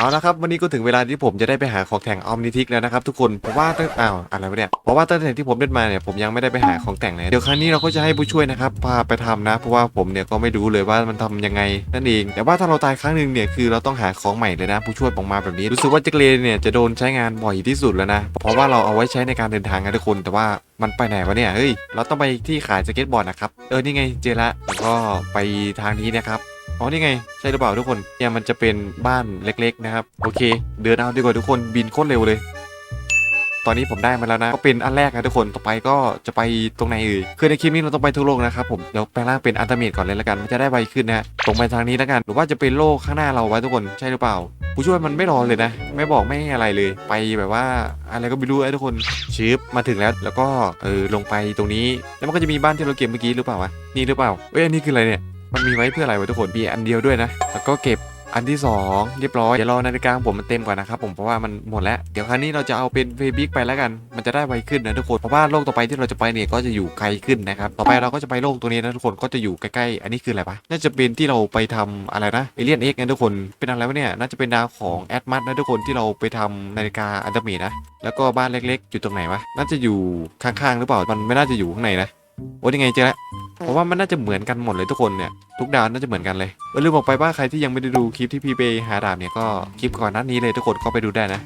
เอาละครับวันนี้ก็ถึงเวลาที่ผมจะได้ไปหาของแต่งออมนิทิกแล้วนะครับทุกคนเพราะว่าตั้งอ้าวอะไรวะเนี่ยเพราะว่าตั้งแต่ที่ผมเล่นมาเนี่ยผมยังไม่ได้ไปหาของแต่งเลยเดี๋ยวครั้งนี้เราก็จะให้ผู้ช่วยนะครับพาไปทำนะ เพราะว่าผมเนี่ยก็ไม่รู้เลยว่ามันทำยังไงนั่นเอง แต่ว่าถ้าเราตายครั้งหนึ่งเนี่ยคือเราต้องหาของใหม่เลยนะ ผู้ช่วยออกมาแบบนี้รู้สึกว่าจักรเลนเนี่ยจะโดนใช้งานบ่อยที่สุดแล้วนะเพราะว่าเราเอาไว้ใช้ในการเดินทางกันทุกคน แต่ว่ามันไปไหนวะเนี่ยเฮ้ยเราต้องไปที่ขายสเก็ตบอร์ดนะครับเออนี่ไงเจละแล้วก็ไปทางนี้นะครับ อ๋อนี่ไง ใช่หรือเปล่าทุกคนเนี่ยมันจะเป็นบ้านเล็ก ๆ นะครับ โอเค เดินเอาดีกว่าทุกคนบินโคตรเร็วเลย ตอนนี้ผมได้มาแล้วนะ ก็เป็นอันแรกนะทุกคนต่อไปก็จะไปตรงไหนเอ่ยคือในคลิปนี้เราต้องไปทั่วโลกนะครับผมเดี๋ยวแปลงร่างเป็นอันตเมตก่อนเลยละกันมันจะได้ไวขึ้นนะฮะตรงไปทางนี้แล้วกันหรือว่าจะเป็นโลกข้างหน้าเราไว้ทุกคนใช่หรือเปล่าผู้ช่วยมันไม่รอเลยนะ ไม่บอกไม่อะไรเลย ไปแบบว่าอะไรก็ไม่รู้ไอ้ทุกคนชิปมาถึงแล้วแล้วก็เออลงไปตรงนี้ แล้วมันก็จะมีบ้านที่เราเก็บเมื่อกี้หรือเปล่าวะนี่หรือเปล่าเอ้ยอันนี้คืออะไรเนี่ย มันมีไว้เพื่ออะไรวะทุกคนมีอันเดียวด้วยนะ แล้วก็เก็บอันที่ 2 เรียบร้อย เดี๋ยวรอนาฬิกาของผมมันเต็มก่อนนะครับผมเพราะว่ามันหมดแล้ว เดี๋ยวครั้งนี้เราจะเอาเป็นเฟบิกไปแล้วกัน มันจะได้ไวขึ้นนะทุกคน เพราะว่าโลกต่อไปที่เราจะไปเนี่ยก็จะอยู่ไกลขึ้นนะครับ ต่อไปเราก็จะไปโลกตัวนี้นะทุกคนก็จะอยู่ใกล้ๆ อันนี้คืออะไรปะน่าจะเป็นที่เราไปทำอะไรนะเอเลียนเอ็กนะทุกคน เป็นอะไรวะเนี่ย น่าจะเป็นดาวของแอดมัสนะทุกคนที่เราไปทำนาฬิกาอันดามีนะ แล้วก็บ้านเล็กๆ อยู่ตรงไหนวะ น่าจะอยู่ข้างๆ หรือเปล่า มันไม่น่าจะอยู่ข้างในนะ โอ้ยังไงเจอแล้ว เพราะว่ามันน่าจะเหมือนกันหมดเลยทุกคนเนี่ยทุกดาวน่าจะเหมือนกันเลยเออลืมบอกไปว่าใครที่ยังไม่ได้ดูคลิปที่พี่ไปหาดาบเนี่ยก็คลิปก่อนหน้านี้เลยทุกคนก็ไปดูได้นะ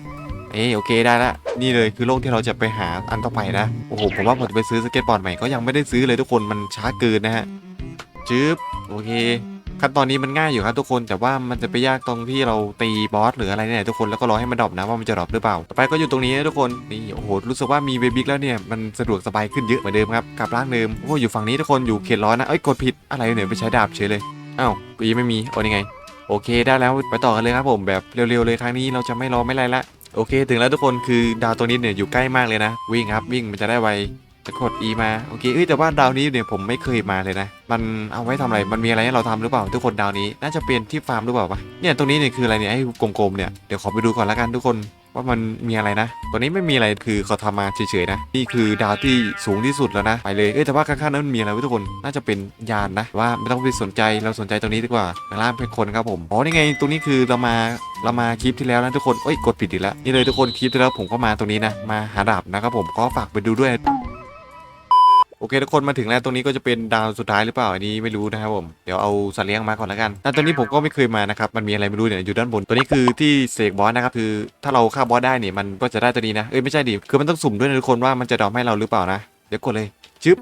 เอ้ยโอเคได้ละนี่เลยคือโลกที่เราจะไปหาอันต่อไปนะโอ้โหผมว่าผมจะไปซื้อสเก็ตบอร์ดใหม่ก็ยังไม่ได้ซื้อเลยทุกคนมันช้าเกินนะฮะจึ๊บโอเค ขั้นตอนนี้มันง่ายอยู่ครับทุกคน แต่ว่ามันจะไปยากตรงที่เราตีบอสหรืออะไรเนี่ยทุกคนแล้วก็รอให้มันดรอปนะว่ามันจะดรอปหรือเปล่าต่อไปก็อยู่ตรงนี้นะทุกคนนี่โอ้โหรู้สึกว่ามีเบบิกแล้วเนี่ยมันสะดวกสบายขึ้นเยอะเหมือนเดิมครับกลับร่างเดิมโอ้อยู่ฝั่งนี้ทุกคนอยู่เขตร้อนนะเอ้ยกดผิดอะไรเนี่ยไปใช้ดาบเฉยเลยอ้าวก็ยังไม่มีโอ้นี่ไง โอเคได้แล้วไปต่อกันเลยครับผมแบบเร็วๆเลยครั้งนี้เราจะไม่รอไม่ไรละโอเค ถึงแล้วทุกคนคือดาวตัวนี้เนี่ยอยู่ใกล้มากเลยนะ วิ่งครับวิ่งมันจะได้ไว จะกด E มาโอเคเอ้ยแต่ว่าดาวนี้เนี่ยผมไม่เคยมาเลยนะ มันเอาไว้ทำอะไร มันมีอะไรให้เราทำหรือเปล่า ทุกคนดาวนี้ น่าจะเป็นที่ฟาร์มหรือเปล่าวะเนี่ยตรงนี้เนี่ยคืออะไรเนี่ยไอ้กลมๆเนี่ยเดี๋ยวขอไปดูก่อนละกันทุกคนว่ามันมีอะไรนะ ตัวนี้ไม่มีอะไรคือเขาทำมาเฉยๆนะ นี่คือดาวที่สูงที่สุดแล้วนะ ไปเลย เอ้ยแต่ว่าข้างๆนั้นมันมีอะไรวะทุกคน น่าจะเป็นยานนะ ว่าไม่ต้องไปสนใจเราสนใจตรงนี้ดีกว่าข้างล่างเป็นคนครับผม อ๋อนี่ไงตรงนี้คือเรามาเรามาคลิปที่แล้วนะทุกคนเอ้ยกดผิดอีกแล้ว นี่เลยทุกคนคลิปที่แล้วผมก็มาตรงนี้นะ มาหาดาบนะครับผม ก็ฝากไปดูด้วย โอเคทุกคนมาถึงแล้วตรงนี้ก็จะเป็นดาวสุดท้ายหรือเปล่าอันนี้ไม่รู้นะครับผมเดี๋ยวเอาสัตว์เลี้ยงมาก่อนแล้วกันแต่ตอนนี้ผมก็ไม่เคยมานะครับมันมีอะไรไม่รู้เนี่ยอยู่ด้านบนตัวนี้คือที่เสกบอสนะครับคือถ้าเราฆ่าบอสได้เนี่ยมันก็จะได้ตัวนี้นะเอ้ยไม่ใช่ดิคือมันต้องสุ่มด้วยนะทุกคนว่ามันจะดรอปให้เราหรือเปล่านะเดี๋ยวกดเลยชึบ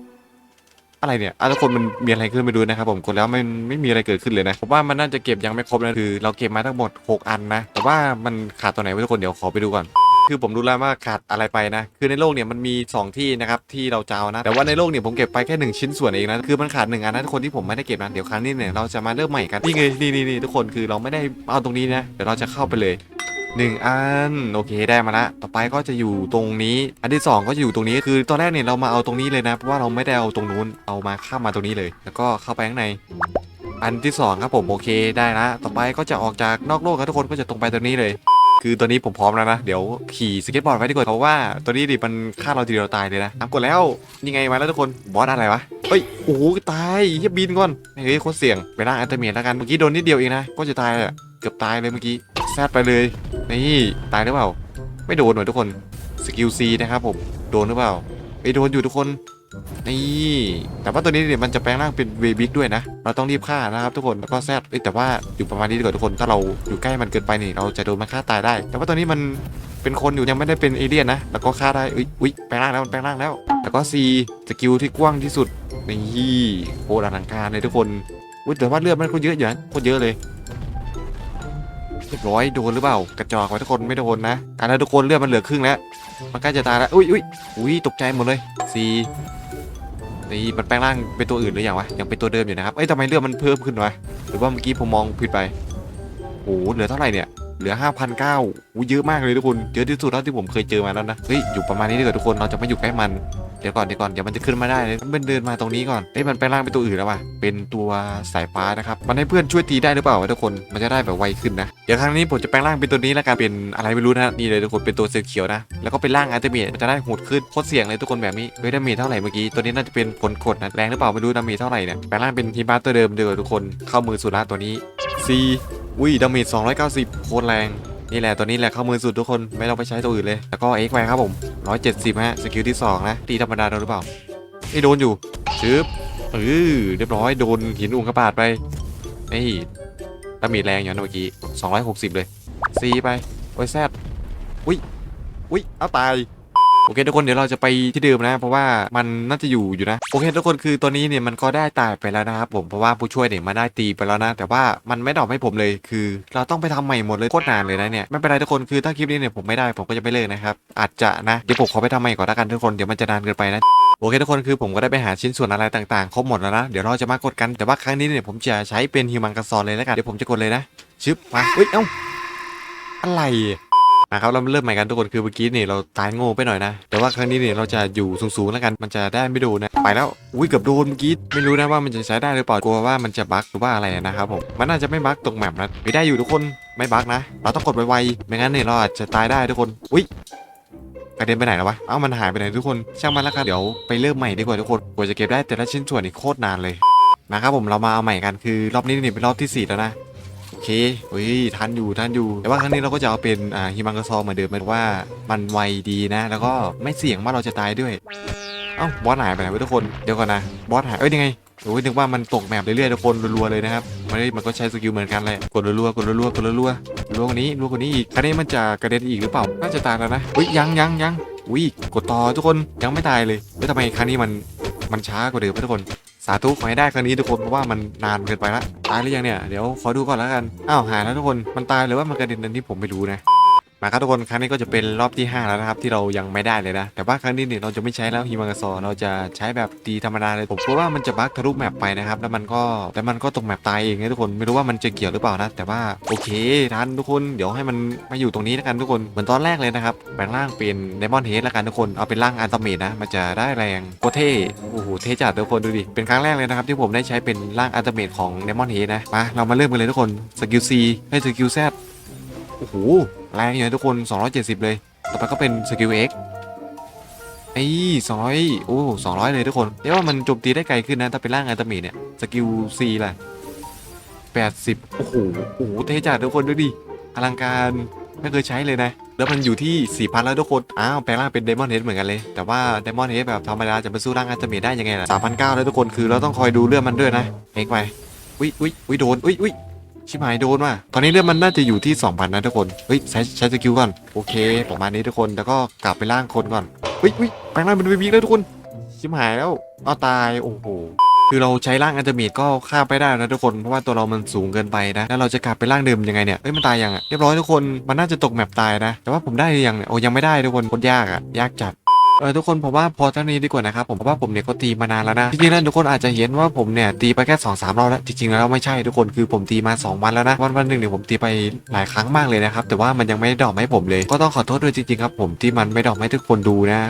อะไรเนี่ยอะทุกคนมันมีอะไรขึ้นไปดูนะครับผมกดแล้วมันไม่มีอะไรเกิดขึ้นเลยนะผมว่ามันน่าจะเก็บยังไม่ครบนะคือ เราเก็บมาทั้งหมด 6 อันนะ แต่ว่ามันขาดตัวไหนไว้ทุกคนเดี๋ยวขอไปดูก่อน คือผมรู้แล้วว่าขาดอะไรไปนะ คือในโลกเนี่ยมันมี 2 ที่นะครับที่เราจะเอานะ แต่ว่าในโลกเนี่ยผมเก็บไปแค่ 1 ชิ้นส่วนเองนะ คือมันขาดหนึ่งอันนะทุกคนที่ผมไม่ได้เก็บนะเดี๋ยวครั้งนี้เนี่ยเราจะมาเริ่มใหม่กันนี่ไงนี่นี่ทุกคนคือเราไม่ได้เอาตรงนี้นะเดี๋ยวเราจะเข้าไปเลยหนึ่งอันโอเคได้มาละต่อไปก็จะอยู่ตรงนี้ อันที่สองก็จะอยู่ตรงนี้คือตอนแรกเนี่ยเรามาเอาตรงนี้เลยนะเพราะว่าเราไม่ได้เอาตรงนู้นเอามาข้ามมาตรงนี้เลย แล้วก็เข้าไปข้างใน อันที่สองครับผมโอเคได้ละต่อไปก็จะออกจากนอกโลกครับทุกคนก็จะตรงไปตรงนี้เลย คือตัวนี้ผมพร้อมแล้วนะ เดี๋ยวขี่สเก็ตบอร์ดไว้ดีกว่าเพราะว่าตัวนี้ดิมันฆ่าเราทีเดียวตายเลยนะทำกดแล้วนี่ไงมาแล้วทุกคนบอสอะไรวะเฮ้ยโอ้โหตายเฮียบินก่อนเฮ้ยโคตรเสี่ยงไปร่างอันเตอร์เมียแล้วกันเมื่อกี้โดนนิดเดียวเองนะก็จะตายเลยเกือบตายเลยเมื่อกี้แซดไปเลยนี่ตายหรือเปล่า ไม่โดนหน่อยทุกคนสกิลซีนะครับผมโดนหรือเปล่าไม่โดนอยู่ทุกคน นี่แต่ว่าตัวนี้เนี่ยมันจะแปลงร่างเป็นเวบิกด้วยนะ เราต้องรีบฆ่านะครับทุกคนแล้วก็แซดเอ้ยแต่ว่าอยู่ประมาณนี้ดีกว่าทุกคนถ้าเราอยู่ใกล้มันเกินไปนี่เราจะโดนมันฆ่าตายได้ แต่ว่าตัวนี้มันเป็นคนอยู่ยังไม่ได้เป็นเอเลี่ยนนะ แล้วก็ฆ่าได้อุ้ยอุ้ยแปลงร่างแล้วมันแปลงร่างแล้ว แล้วก็ซีสกิลที่กว้างที่สุดนี่โคตรอลังการเลยทุกคนอุ้ยแต่ว่าเลือดมันก็เยอะอยู่นะโคตรเยอะเลยเรียบร้อยโดนหรือเปล่ากระจอกไว้ทุกคนไม่โดนนะตายแล้วทุกคนเลือดมันเหลือครึ่งแล้ว มันใกล้จะตายแล้วอุ้ยอุ้ยอุ้ยตกใจหมดเลยสี นี่มันแปลงร่างเป็นตัวอื่นหรือยังวะยังเป็นตัวเดิมอยู่นะครับเอ้ยทำไมเลือดมันเพิ่มขึ้นวะหรือว่าเมื่อกี้ผมมองผิดไปโอ้โหเหลือเท่าไหร่เนี่ย เหลือ5,900อู้เยอะมากเลยทุกคนเยอะที่สุดเท่าที่ผมเคยเจอมาแล้วนะเฮ้ยอยู่ประมาณนี้ดีกว่าทุกคนเราจะไม่อยู่ใกล้มันเดี๋ยวก่อนเดี๋ยวก่อนเดี๋ยวมันจะขึ้นมาได้เลยมันเดินมาตรงนี้ก่อนเอ้ยมันแปลงร่างเป็นตัวอื่นแล้วว่ะเป็นตัวสายฟ้านะครับมันให้เพื่อนช่วยตีได้หรือเปล่าวะทุกคนมันจะได้แบบไวขึ้นนะเดี๋ยวครั้งนี้ผมจะแปลงร่างเป็นตัวนี้แล้วกันเป็นอะไรไม่รู้นะนี่เลยทุกคนเป็นตัวเสือเขียวนะแล้วก็เป็นร่างอัลติเมทมันจะได้โหดขึ้นโคตรเสี่ยงเลยทุกคนแบบนี้เฮ้ยดาเมจเท่าไหร่เมื่อกี้ตัวนี้น่าจะเป็นผลกดนะแรงหรือเปล่าไม่รู้ดาเมจเท่าไหร่เนี่ยแปลงร่างเป็นทีมบาสตัวเดิมเดียวทุกคนเข้ามือสุดละตัวนี้ C อุ้ยดาเมจ290 โคตรแรง นี่แหละตัวนี้แหละเข้ามือสุดทุกคนไม่ต้องไปใช้ตัวอื่นเลย แล้วก็ X ไปครับผม 170 ฮะ สกิลที่ 2 นะ ตีธรรมดาโดนหรือเปล่าไม่โดนอยู่ชึบเออเรียบร้อยโดนหินอุงกระบาดไปนี่ดาเมจแรงอยู่นะเมื่อกี้ 260 เลยซีไปโอ้ยแซดอุ้ยอุ้ยเอาตาย อเคทุกคนเดี๋ยวเราจะไปที่เดิมนะ เพราะว่ามันน่าจะอยู่อยู่นะโอเคทุกคนคือตัวนี้เนี่ยมันก็ได้ตายไปแล้วนะครับผมเพราะว่าผู้ช่วยเนี่ยมาได้ตีไปแล้วนะ แต่ว่ามันไม่ดอกให้ผมเลยคือ เราต้องไปทำใหม่หมดเลยโคตรนานเลยนะเนี่ยไม่เป็นไรทุกคนคือถ้าคลิปนี้เนี่ยผมไม่ได้ผมก็จะไม่เลิกนะครับอาจจะนะเดี๋ยวผมขอไปทำใหม่ก่อนละกันทุกคนเดี๋ยวมันจะนานเกินไปนะโอเคทุกคนคือผมก็ได้ไปหาชิ้นส่วนอะไรต่างๆครบหมดแล้วนะเดี๋ยวเราจะมากดกันแต่ว่าครั้งนี้เนี่ยผมจะใช้เป็นฮิวมังกาซอนเลยแล้วกันเดี๋ยวผมจะกดเลยนะชึบมาเฮ้ยเอ้าอะไร นะครับเราเริ่มใหม่กันทุกคนคือเมื่อกี้นี่เราตายโง่ไปหน่อยนะ แต่ว่าครั้งนี้เนี่ยเราจะอยู่สูงๆแล้วกันมันจะได้ไม่โดนนะไปแล้วอุ้ยเกือบโดนเมื่อกี้ไม่รู้นะว่ามันจะใช้ได้หรือเปล่ากลัวว่ามันจะบั๊กหรือว่าอะไรนะครับผมมันน่าจะไม่บั๊กตรงแมปนะไม่ได้อยู่ทุกคนไม่บั๊กนะ เราต้องกดไวๆไม่งั้นเนี่ยเราอาจจะตายได้ทุกคนอุ้ยกระเด็นไปไหนแล้ววะ เอ้ามันหายไปไหนทุกคน ช่างมันแล้วกันเดี๋ยวไปเริ่มใหม่ดีกว่าทุกคน กว่าจะเก็บได้แต่ละชิ้นส่วนนี่โคตรนานเลยนะครับผมเรามาเอาใหม่กันคือ รอบนี้นี่เป็นรอบที่สี่แล้วนะ เคเฮ้ยทันอยู่ทันอยู่ แต่ว่าครั้งนี้เราก็จะเอาเป็นอ่าฮิมังกาซอเหมือนเดิมหมายถึงว่ามันไวดีนะ แล้วก็ไม่เสี่ยงว่าเราจะตายด้วย เอ้าบอสหายไปไหนวะทุกคนเดี๋ยวก่อนนะบอสหายเอ้ยยังไงโอ้ยนึกว่ามันตกแมปเรื่อยๆทุกคนรัวๆเลยนะครับมันมันก็ใช้สกิลเหมือนกันเลยกดรัวๆกดรัวๆกดรัวๆรัวกว่านี้รัวกว่านี้อีกครั้งนี้มันจะกระเด็นอีกหรือเปล่าน่าจะตายแล้วนะอุ้ยยังยังยังอุ้ยกดต่อทุกคนยังไม่ตายเลยแล้วทำไมครั้งนี้มันมันช้ากว่าเดิมทุกคนาธุขอให้ได้ครั้งนี้ทุกคนเพราะว่ามันนานเกินไปละตายหรือยังเนี่ยเดี๋ยวขอดูก่อนแล้วกันอ้าวหายแล้วทุกคนมันตายหรือว่ามันกระเด็นนั้นที่ผมไม่รู้นะ มาครับทุกคนครั้งนี้ก็จะเป็นรอบที่ 5 แล้วนะครับ ที่เรายังไม่ได้เลยนะ แต่ว่าครั้งนี้เนี่ยเราจะไม่ใช้แล้วฮิมังกาซอเราจะใช้แบบตีธรรมดาเลย ผมกลัวว่ามันจะบั๊กทะลุแมปไปนะครับ แล้วมันก็แล้วมันก็ตกแมปตายเองนะทุกคนไม่รู้ว่ามันจะเกี่ยวหรือเปล่านะ แต่ว่าโอเคทันทุกคนเดี๋ยวให้มันมาอยู่ตรงนี้แล้วกันทุกคนเหมือนตอนแรกเลยนะครับแปลงร่างเป็นเดมอนเฮดแล้วกันทุกคนเอาเป็นร่างอันตเมตนะมันจะได้แรงโคเท่โอ้โหเท่จัดทุกคนดูดิเป็นครั้งแรกเลยนะครับที่ผมได้ใช้เป็นร่างอันตเมตของเดมอนเฮดนะมาเรามาเริ่มกันเลยทุกคนสกิลซีให้สกิลแซดโอ้โห แรงอยู่นะทุกคน 270 เลย ต่อไปก็เป็นสกิล X ไอ้สองร้อยโอ้สองร้อยเลยทุกคนเรียกว่ามันโจมตีได้ไกลขึ้นนะถ้าเป็นร่างอันตเมตเนี่ยสกิล C ล่ะ80โอ้โหโอ้โหเท่จัดทุกคนดูดิอลังการไม่เคยใช้เลยนะ แล้วมันอยู่ที่4,000แล้วทุกคนอ้าวแปลงร่างเป็นเดมอนเฮดเหมือนกันเลย แต่ว่าเดมอนเฮดแบบธรรมดาจะมาสู้ร่างอันตเมตได้ยังไงล่ะ3,900แล้วทุกคนคือเราต้องคอยดูเรื่องมันด้วยนะเอ็กไปอุ้ยอุ้ยอุ้ยโดนอุ้ยอุ้ย ชิบหายโดนว่ะ ตอนนี้เรื่องมันน่าจะอยู่ที่ 2,000 นะทุกคน เฮ้ยใช้ใช้สกิลก่อน โอเค ประมาณนี้ทุกคน แล้วก็กลับไปล่างคนก่อน เฮ้ยเฮ้ยแปลงร่างเป็นวีวีแล้วทุกคน ชิบหายแล้วเอาตาย โอ้โหคือเราใช้ร่างอันเตอร์เมดก็ฆ่าไปได้นะทุกคน เพราะว่าตัวเรามันสูงเกินไปนะ แล้วเราจะกลับไปร่างเดิมยังไงเนี่ย เอ้ยมันตายยังอะเรียบร้อยทุกคน มันน่าจะตกแมปตายนะ แต่ว่าผมได้หรือยังเนี่ย โอ้ยังไม่ได้ทุกคนโคตรยากอะยากจัด เออทุกคนผมว่าพอเท่านี้ดีกว่านะครับผมเพราะว่าผมเนี่ยก็ตีมานานแล้วนะจริงๆแล้วทุกคนอาจจะเห็นว่าผมเนี่ยตีไปแค่2อสามรอบแล้วจริงๆแล้วไม่ใช่ทุกคนคือผมตีมา 2 วันแล้วนะวันวันหนึ่งเนี่ยผมตีไปหลายครั้งมากเลยนะครับแต่ว่ามันยังไม่ได้ดรอกให้ผมเลย ก็ต้องขอโทษด้วยจริงๆครับผมที่มันไม่ดรอกให้ทุกคนดูนะ